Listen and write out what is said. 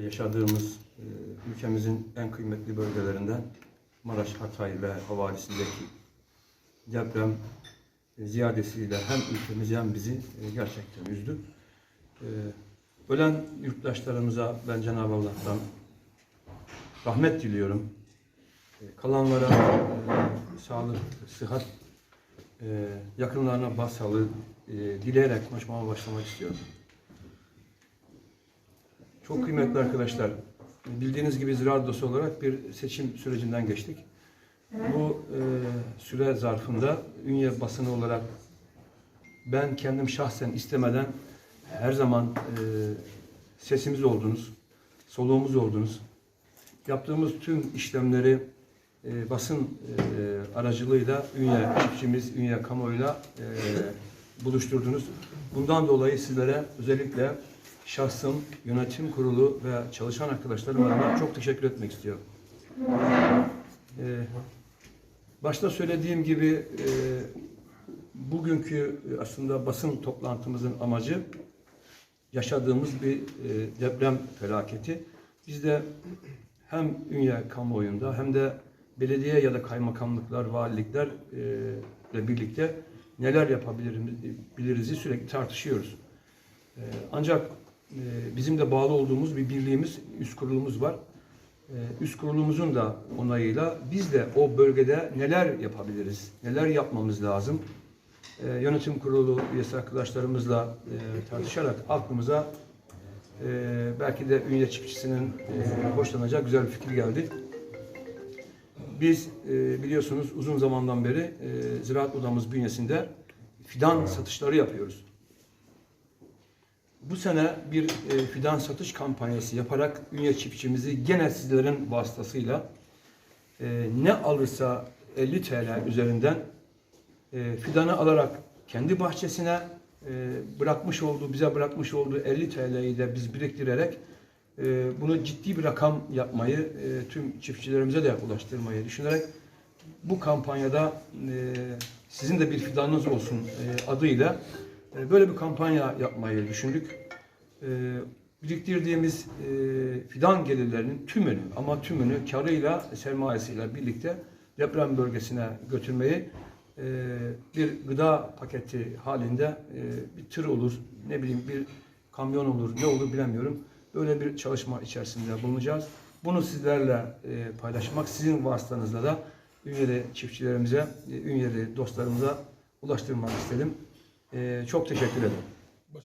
Yaşadığımız e, ülkemizin en kıymetli bölgelerinden Maraş, Hatay ve havalisindeki deprem e, ziyadesiyle hem ülkemizi hem bizi e, gerçekten üzdü. Ölen yurttaşlarımıza ben Cenab-ı Allah'tan rahmet diliyorum. Kalanlara sağlık, sıhhat, yakınlarına başsağlığı e, dileyerek konuşmama başlamak istiyorum. Çok kıymetli arkadaşlar, bildiğiniz gibi Ziraat Odası olarak bir seçim sürecinden geçtik. Bu e, süre zarfında Ünye basını olarak ben kendim şahsen istemeden her zaman e, sesimiz oldunuz, soluğumuz oldunuz. Yaptığımız tüm işlemleri e, basın e, aracılığıyla Ünye çiftçimiz, Ünye kamuoyuyla e, buluşturdunuz. Bundan dolayı sizlere özellikle şahsım, yönetim kurulu ve çalışan arkadaşlarım adına çok teşekkür etmek istiyorum. Ee, başta söylediğim gibi e, bugünkü aslında basın toplantımızın amacı yaşadığımız bir e, deprem felaketi. Biz de hem Ünye kamuoyunda hem de belediye ya da kaymakamlıklar, valilikler e, birlikte neler yapabiliriz'i sürekli tartışıyoruz. Ancak e, bizim de bağlı olduğumuz bir birliğimiz, üst kurulumuz var. Ee, Üst kurulumuzun da onayıyla biz de o bölgede neler yapabiliriz, neler yapmamız lazım? Ee, Yönetim kurulu üyesi arkadaşlarımızla e, tartışarak aklımıza e, belki de Ünye çiftçisinin e, hoşlanacağı güzel bir fikir geldi. Biz biliyorsunuz uzun zamandan beri Ziraat Odamız bünyesinde fidan satışları yapıyoruz. Bu sene bir e, fidan satış kampanyası yaparak Ünye çiftçimizi gene sizlerin vasıtasıyla e, ne alırsa 50 TL üzerinden e, fidanı alarak kendi bahçesine e, bırakmış olduğu, bize bırakmış olduğu 50 TL'yi de biz biriktirerek e, bunu ciddi bir rakam yapmayı, e, tüm çiftçilerimize de ulaştırmayı düşünerek bu kampanyada e, sizin de bir fidanınız olsun e, adıyla e, böyle bir kampanya yapmayı düşündük. E, biriktirdiğimiz e, fidan gelirlerinin tümünü ama tümünü karıyla, sermayesiyle birlikte deprem bölgesine götürmeyi e, bir gıda paketi halinde e, bir tır olur, ne bileyim bir kamyon olur, ne olur bilemiyorum. Böyle bir çalışma içerisinde bulunacağız. Bunu sizlerle paylaşmak, sizin vasıtanızla da Ünyeli çiftçilerimize, Ünyeli dostlarımıza ulaştırmak istedim. Çok teşekkür ederim.